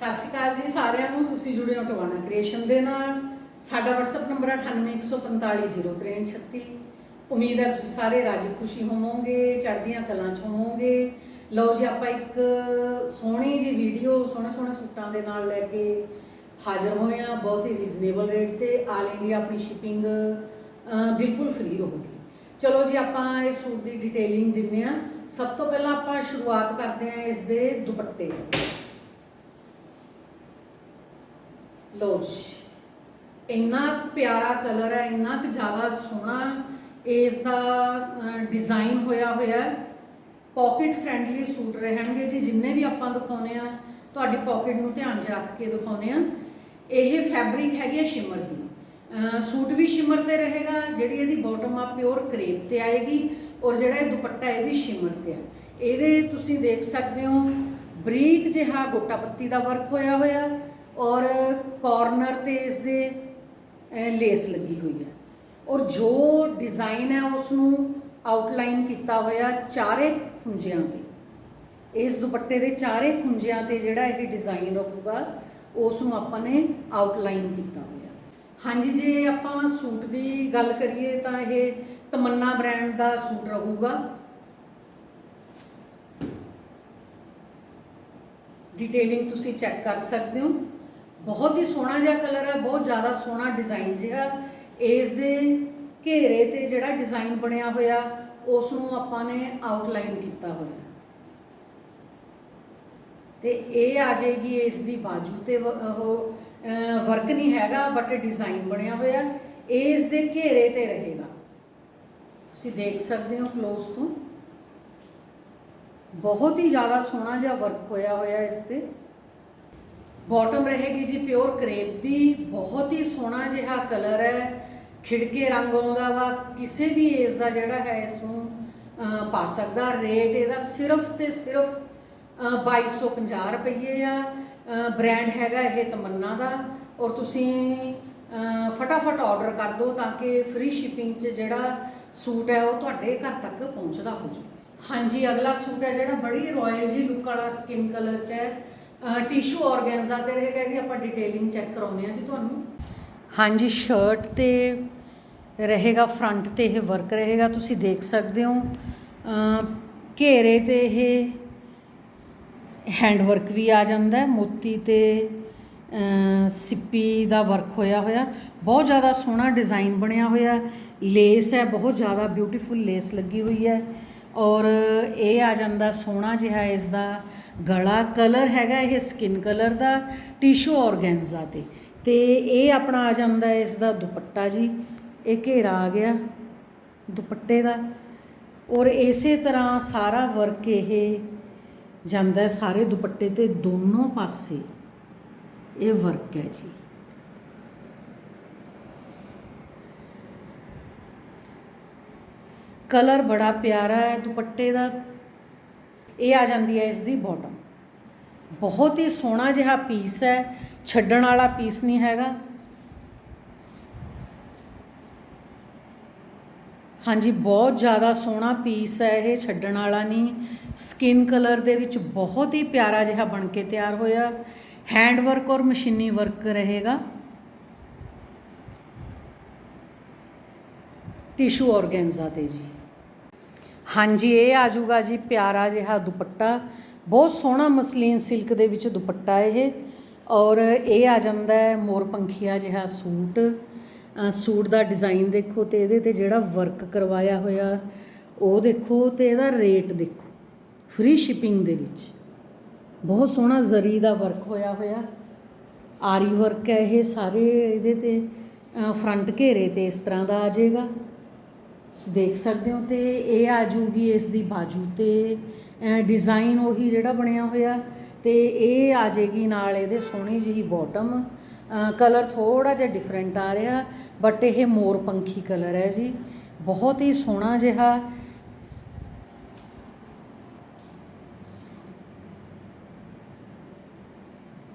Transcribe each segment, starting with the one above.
ਸਤਿ ਸ਼੍ਰੀ ਅਕਾਲ ਜੀ ਸਾਰਿਆਂ ਨੂੰ, ਤੁਸੀਂ ਜੁੜੇ ਹੋ ਟਵਾਣਾ ਕ੍ਰੀਏਸ਼ਨ ਦੇ ਨਾਲ। ਸਾਡਾ WhatsApp ਨੰਬਰ ਹੈ 9814500336 ਉਮੀਦ ਹੈ ਤੁਸੀਂ ਸਾਰੇ ਰਾਜੀ ਖੁਸ਼ੀ ਹੋਵੋਗੇ, ਚੜ੍ਹਦੀਆਂ ਕਲਾਂ ਚ ਹੋਵੋਗੇ। ਲਓ ਜੀ, ਆਪਾਂ ਇੱਕ ਸੋਹਣੀ ਜੀ ਵੀਡੀਓ ਸੋਹਣੇ ਸੋਹਣੇ ਸੂਟਾਂ ਦੇ ਨਾਲ ਲੈ ਕੇ ਹਾਜ਼ਰ ਹੋਏ ਆ ਬਹੁਤ ਹੀ ਰੀਜ਼ਨੇਬਲ ਰੇਟ ਤੇ। ਆਲ ਇੰਡੀਆ ਆਪਣੀ ਸ਼ਿਪਿੰਗ ਬਿਲਕੁਲ ਫ੍ਰੀ ਰਹੂਗੀ ਚਲੋ ਜੀ, ਆਪਾਂ ਇਸ ਸੂਟ ਦੀ ਡਿਟੇਲਿੰਗ ਦਿੰਨੇ ਆ ਸਭ ਤੋਂ ਪਹਿਲਾਂ ਆਪਾਂ ਸ਼ੁਰੂਆਤ ਕਰਦੇ ਆ ਇਸ ਦੇ ਦੁਪੱਟੇ। ਤੋਂ ਲਓ ਜੀ। ਇੰਨਾ ਕੁ ਪਿਆਰਾ ਕਲਰ ਹੈ, ਇੰਨਾ ਕੁ ਜ਼ਿਆਦਾ ਸੋਹਣਾ ਇਸ ਦਾ ਡਿਜ਼ਾਈਨ ਹੋਇਆ ਹੋਇਆ ਹੈ। ਪਾਕਟ ਫ੍ਰੈਂਡਲੀ ਸੂਟ ਰਹਿਣਗੇ ਜੀ, ਜਿੰਨੇ ਵੀ ਆਪਾਂ ਦਿਖਾਉਨੇ ਆ ਤੁਹਾਡੀ ਪਾਕਟ ਨੂੰ ਧਿਆਨ 'ਚ ਰੱਖ ਕੇ ਦਿਖਾਉਨੇ ਆ ਇਹ ਫੈਬਰਿਕ ਹੈਗੀ ਹੈ ਸ਼ਿਮਰ ਦੀ। ਸੂਟ ਵੀ ਸ਼ਿਮਰ ਤੇ ਰਹੇਗਾ, ਜਿਹੜੀ ਇਹਦੀ ਬਾਟਮ ਆ ਪਿਓਰ ਕਰੇਪ ਤੇ ਆਏਗੀ, ਔਰ ਜਿਹੜਾ ਇਹ ਦੁਪੱਟਾ ਇਹ ਵੀ ਸ਼ਿਮਰ ਤੇ ਆ। ਇਹਦੇ ਤੁਸੀਂ ਦੇਖ ਸਕਦੇ ਹੋ, ਬਰੀਕ ਜਿਹਾ ਗੋਟਾ ਪੱਤੀ ਦਾ ਵਰਕ ਹੋਇਆ ਹੋਇਆ। ਔਰ ਕਾਰਨਰ ਤੇ ਇਸ ਦੇ ਲੇਸ ਲੱਗੀ ਹੋਈ ਹੈ। ਔਰ ਜੋ ਡਿਜ਼ਾਈਨ ਹੈ ਉਸ ਨੂੰ ਆਊਟਲਾਈਨ ਕੀਤਾ ਹੋਇਆ ਚਾਰੇ ਖੁੰਝਿਆਂ ਤੇ। ਇਸ ਦੁਪੱਟੇ ਦੇ ਚਾਰੇ ਖੁੰਝਿਆਂ ਤੇ ਜਿਹੜਾ ਇਹ ਡਿਜ਼ਾਈਨ ਰਹੂਗਾ ਉਸ ਨੂੰ ਆਪਾਂ ਨੇ ਆਊਟਲਾਈਨ ਕੀਤਾ ਹੋਇਆ। ਹਾਂਜੀ, ਜੇ ਆਪਾਂ ਸੂਟ ਦੀ ਗੱਲ ਕਰੀਏ, ਤਾਂ ਇਹ ਤਮੰਨਾ ਬ੍ਰਾਂਡ ਦਾ ਸੂਟ ਰਹੂਗਾ। ਡਿਟੇਲਿੰਗ ਤੁਸੀਂ ਚੈੱਕ ਕਰ ਸਕਦੇ ਹੋ। ਬਹੁਤ ਹੀ ਸੋਹਣਾ ਜਿਹਾ ਕਲਰ ਹੈ, ਬਹੁਤ ਜ਼ਿਆਦਾ ਸੋਹਣਾ ਡਿਜ਼ਾਈਨ ਜਿਹਾ। ਇਸ ਦੇ ਘੇਰੇ ਤੇ ਜਿਹੜਾ ਡਿਜ਼ਾਈਨ ਬਣਿਆ ਹੋਇਆ ਉਸ ਨੂੰ ਆਪਾਂ ਨੇ ਆਊਟਲਾਈਨ ਕੀਤਾ ਹੋਇਆ। ਤੇ ਇਹ ਆ ਜਾਏਗੀ ਇਸ ਦੀ ਬਾਜੂ ਤੇ ਉਹ ਵਰਕ ਨਹੀਂ ਹੈਗਾ ਬਟ ਡਿਜ਼ਾਈਨ ਬਣਿਆ ਹੋਇਆ। ਇਹ ਇਸ ਦੇ ਘੇਰੇ ਤੇ ਰਹੇਗਾ। ਤੁਸੀਂ ਦੇਖ ਸਕਦੇ ਹੋ ক্লোਜ਼ ਤੋਂ। ਬਹੁਤ ਹੀ ਜ਼ਿਆਦਾ ਸੋਹਣਾ ਜਿਹਾ ਵਰਕ ਹੋਇਆ ਹੋਇਆ ਇਸ ਤੇ। ਬਾਟਮ ਰਹੇਗੀ ਜੀ ਪਿਓਰ ਕਰੇਪ ਦੀ। ਬਹੁਤ ਹੀ ਸੋਹਣਾ ਜਿਹਾ ਕਲਰ ਹੈ। ਖਿੜਕੇ ਰੰਗ ਆਉਂਦਾ ਵਾ। ਕਿਸੇ ਵੀ ਏਜ ਦਾ ਜਿਹੜਾ ਹੈ ਇਸ ਨੂੰ ਪਾ ਸਕਦਾ। ਰੇਟ ਇਹਦਾ ਸਿਰਫ ਤੇ ਸਿਰਫ ਅਹ, 2250 ਰੁਪਏ ਆ। ਬ੍ਰਾਂਡ ਹੈਗਾ ਇਹ ਤਮੰਨਾ ਦਾ। ਔਰ ਤੁਸੀਂ ਫਟਾਫਟ ਆਰਡਰ ਕਰ ਦਿਓ ਤਾਂ ਕਿ ਫ੍ਰੀ ਸ਼ਿਪਿੰਗ 'ਚ ਜਿਹੜਾ ਸੂਟ ਹੈ ਉਹ ਤੁਹਾਡੇ ਘਰ ਤੱਕ ਪਹੁੰਚਦਾ ਹੋ ਜਾਵੇ ਹਾਂਜੀ ਅਗਲਾ ਸੂਟ ਹੈ ਜਿਹੜਾ ਬੜੀ ਰਾਇਲ ਜੀ ਲੁੱਕ ਵਾਲਾ ਸਕਿਨ ਕਲਰ 'ਚ ਹੈ। ਟਿਸ਼ੂ ਆਰਗੈਂਜ਼ਾ ਤੇ ਰਹੇਗਾ ਇਹਦੀ ਆਪਾਂ ਡਿਟੇਲਿੰਗ ਚੈੱਕ ਕਰਾਉਂਦੇ ਆ ਜੀ ਤੁਹਾਨੂੰ। ਹਾਂਜੀ ਸ਼ਰਟ ਤੇ ਰਹੇਗਾ ਫਰੰਟ ਤੇ ਇਹ ਵਰਕ ਰਹੇਗਾ, ਤੁਸੀਂ ਦੇਖ ਸਕਦੇ ਹੋ। ਘੇਰੇ ਤੇ ਇਹ ਹੈਂਡ ਵਰਕ ਵੀ ਆ ਜਾਂਦਾ ਮੋਤੀ ਤੇ ਸਿੱਪੀ ਦਾ ਵਰਕ ਹੋਇਆ ਹੋਇਆ। ਬਹੁਤ ਜ਼ਿਆਦਾ ਸੋਹਣਾ ਡਿਜ਼ਾਈਨ ਬਣਿਆ ਹੋਇਆ। ਲੇਸ ਹੈ, ਬਹੁਤ ਜ਼ਿਆਦਾ ਬਿਊਟੀਫੁਲ ਲੇਸ ਲੱਗੀ ਹੋਈ ਹੈ। ਔਰ ਇਹ ਆ ਜਾਂਦਾ ਸੋਹਣਾ ਜਿਹਾ ਇਸ ਦਾ ਗਲਾ ਕਲਰ ਹੈਗਾ ਇਹ ਸਕਿਨ ਕਲਰ ਦਾ ਟਿਸ਼ੂ ਆਰਗੈਂਜ਼ਾ ਤੇ। ਤੇ ਇਹ ਆਪਣਾ ਆ ਜਾਂਦਾ ਇਸ ਦਾ ਦੁਪੱਟਾ ਜੀ, ਇਹ ਘੇਰਾ ਆ ਗਿਆ ਦੁਪੱਟੇ ਦਾ। ਔਰ ਇਸੇ ਤਰ੍ਹਾਂ ਸਾਰਾ ਵਰਕ ਇਹ ਜਾਂਦਾ ਸਾਰੇ ਦੁਪੱਟੇ ਤੇ ਦੋਨੋਂ ਪਾਸੇ ਇਹ ਵਰਕ ਹੈ ਜੀ। ਕਲਰ ਬੜਾ ਪਿਆਰਾ ਹੈ, ਦੁਪੱਟੇ ਦਾ। ਇਹ ਆ ਜਾਂਦੀ ਹੈ ਇਸ ਦੀ ਬਾਟਮ ਬਹੁਤ ਹੀ ਸੋਹਣਾ ਜਿਹਾ ਪੀਸ ਹੈ, ਛੱਡਣ ਵਾਲਾ ਪੀਸ ਨਹੀਂ ਹੈਗਾ। ਹਾਂਜੀ, ਬਹੁਤ ਜ਼ਿਆਦਾ ਸੋਹਣਾ ਪੀਸ ਹੈ ਇਹ, ਛੱਡਣ ਵਾਲਾ ਨਹੀਂ। ਸਕਿਨ ਕਲਰ ਦੇ ਵਿੱਚ ਬਹੁਤ ਹੀ ਪਿਆਰਾ ਜਿਹਾ ਬਣ ਕੇ ਤਿਆਰ ਹੋਇਆ। ਹੈਂਡ ਵਰਕ ਔਰ ਮਸ਼ੀਨੀ ਵਰਕ ਰਹੇਗਾ। ਟਿਸ਼ੂ ਆਰਗੈਂਜ਼ਾ ਤੇ ਜੀ। ਹਾਂਜੀ, ਇਹ ਆ ਜਾਊਗਾ ਜੀ, ਪਿਆਰਾ ਜਿਹਾ ਦੁਪੱਟਾ। ਬਹੁਤ ਸੋਹਣਾ ਮਸਲੀਨ ਸਿਲਕ ਦੇ ਵਿੱਚ ਦੁਪੱਟਾ ਇਹ। ਔਰ ਇਹ ਆ ਜਾਂਦਾ ਹੈ ਮੋਰ ਪੰਖੀਆ ਜਿਹਾ ਸੂਟ। ਸੂਟ ਦਾ ਡਿਜ਼ਾਈਨ ਦੇਖੋ ਤੇ ਇਹਦੇ ਤੇ ਜਿਹੜਾ ਵਰਕ ਕਰਵਾਇਆ ਹੋਇਆ, ਉਹ ਦੇਖੋ ਤੇ ਇਹਦਾ ਰੇਟ ਦੇਖੋ। ਫ੍ਰੀ ਸ਼ਿਪਿੰਗ ਦੇ ਵਿੱਚ। ਬਹੁਤ ਸੋਹਣਾ ਜ਼ਰੀ ਦਾ ਵਰਕ ਹੋਇਆ ਹੋਇਆ। ਆਰੀ ਵਰਕ ਹੈ ਇਹ ਸਾਰੇ ਇਹਦੇ ਤੇ। ਫਰੰਟ ਘੇਰੇ ਤੇ ਇਸ ਤਰ੍ਹਾਂ ਦਾ ਆ ਜਾਏਗਾ। ਤੁਸੀਂ ਦੇਖ ਸਕਦੇ ਹੋ ਤੇ ਇਹ ਆ ਜੂਗੀ ਇਸ ਦੀ ਬਾਜੂ ਤੇ। ਡਿਜ਼ਾਈਨ ਉਹੀ ਜਿਹੜਾ ਬਣਿਆ ਹੋਇਆ ਤੇ ਇਹ ਆ ਜਾਏਗੀ ਨਾਲ ਇਹਦੇ ਸੋਹਣੀ ਜਿਹੀ ਬਾਟਮ ਕਲਰ ਥੋੜਾ ਜਿਹਾ ਡਿਫਰੈਂਟ ਆ ਰਿਹਾ ਬਟ ਇਹ ਮੋਰ ਪੰਖੀ ਕਲਰ ਹੈ ਜੀ। ਬਹੁਤ ਹੀ ਸੋਹਣਾ ਜਿਹਾ।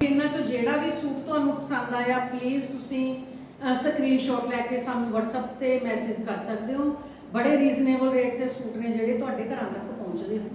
ਇਹਨਾਂ ਚੋਂ ਜਿਹੜਾ ਵੀ ਸੂਟ ਤੁਹਾਨੂੰ ਪਸੰਦ ਆਇਆ ਪਲੀਜ਼ ਤੁਸੀਂ ਸਕਰੀਨਸ਼ਾਟ ਲੈ ਕੇ ਸਾਨੂੰ WhatsApp ਤੇ ਮੈਸੇਜ ਕਰ ਸਕਦੇ ਹੋ। ਬੜੇ ਰੀਜ਼ਨੇਬਲ ਰੇਟ ਤੇ ਸੂਟ ਨੇ ਜਿਹੜੇ ਤੁਹਾਡੇ ਘਰਾਂ ਤੱਕ ਪਹੁੰਚਦੇ ਨੇ।